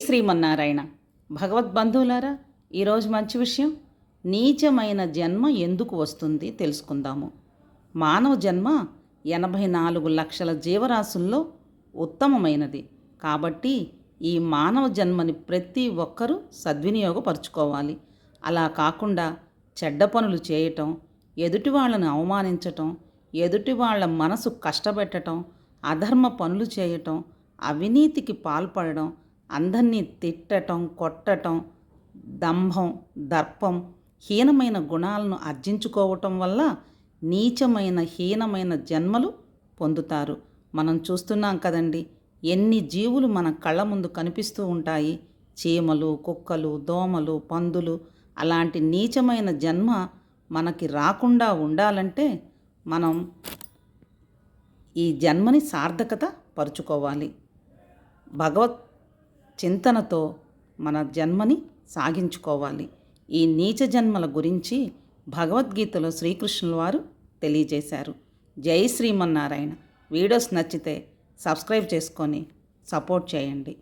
శ్రీమన్నారాయణ. భగవద్బంధువులారా ఈరోజు మంచి విషయం నీచమైన జన్మ ఎందుకు వస్తుంది తెలుసుకుందాము. మానవ జన్మ ఎనభై నాలుగు లక్షల జీవరాశుల్లో ఉత్తమమైనది. కాబట్టి ఈ మానవ జన్మని ప్రతి ఒక్కరూ సద్వినియోగపరుచుకోవాలి. అలా కాకుండా చెడ్డ పనులు చేయటం ఎదుటి వాళ్ళని అవమానించటం ఎదుటి వాళ్ళ మనసు కష్టపెట్టటం అధర్మ పనులు చేయటం అవినీతికి పాల్పడడం అందరినీ తిట్టటం కొట్టటం దంభం దర్పం హీనమైన గుణాలను ఆర్జించుకోవటం వల్ల నీచమైన హీనమైన జన్మలు పొందుతారు. మనం చూస్తున్నాం కదండి ఎన్ని జీవులు మన కళ్ళ ముందు కనిపిస్తూ ఉంటాయి. చీమలు కుక్కలు దోమలు పందులు అలాంటి నీచమైన జన్మ మనకి రాకుండా ఉండాలంటే మనం ఈ జన్మని సార్థకత పరుచుకోవాలి. భగవత్ చింతనతో మన జన్మని సాగించుకోవాలి. ఈ నీచ జన్మల గురించి భగవద్గీతలో శ్రీకృష్ణుల వారు తెలియజేశారు. జై శ్రీమన్నారాయణ. వీడియోస్ నచ్చితే సబ్స్క్రైబ్ చేసుకొని సపోర్ట్ చేయండి.